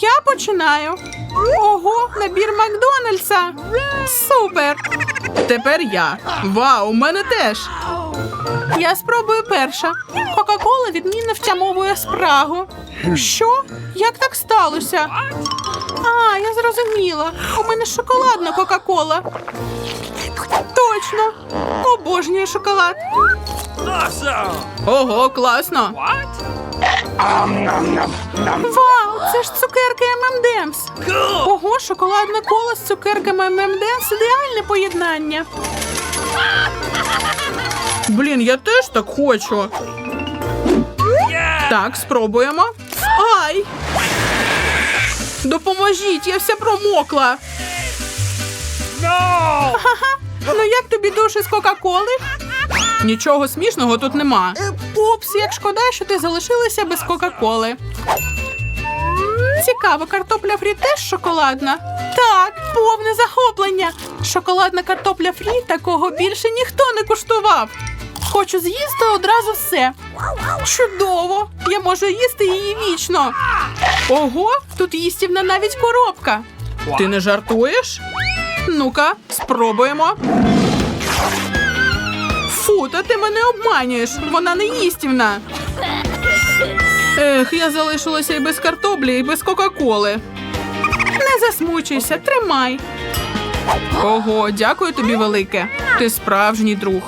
Я починаю. Ого, набір Макдональдса. Супер. Тепер я. Вау, у мене теж. Я спробую перша. Кока-кола відмінно втямовує спрагу. Що? Як так сталося? А, я зрозуміла. У мене шоколадна Кока-кола. Точно. Обожнюю шоколад. Ого, класно. Вау, це ж цукерки ММДМС. Ого, шоколадне коло з цукерками ММДМС ідеальне поєднання. Блін, я теж так хочу. Так, спробуємо. Ай! Допоможіть, я вся промокла. Ага. Ну як тобі душ із Кока-Коли? Нічого смішного тут нема. Упс, як шкода, що ти залишилася без Кока-Коли. Цікаво, картопля фрі теж шоколадна? Так, повне захоплення. Шоколадна картопля фрі такого більше ніхто не куштував. Хочу з'їсти одразу все. Чудово! Я можу їсти її вічно. Ого, тут їстівна навіть коробка. Ти не жартуєш? Ну-ка, спробуємо. Та ти мене обманюєш. Вона не їстівна. Ех, я залишилася і без картоплі, і без Кока-Коли. Не засмучуйся, тримай. Ого, дякую тобі велике. Ти справжній друг.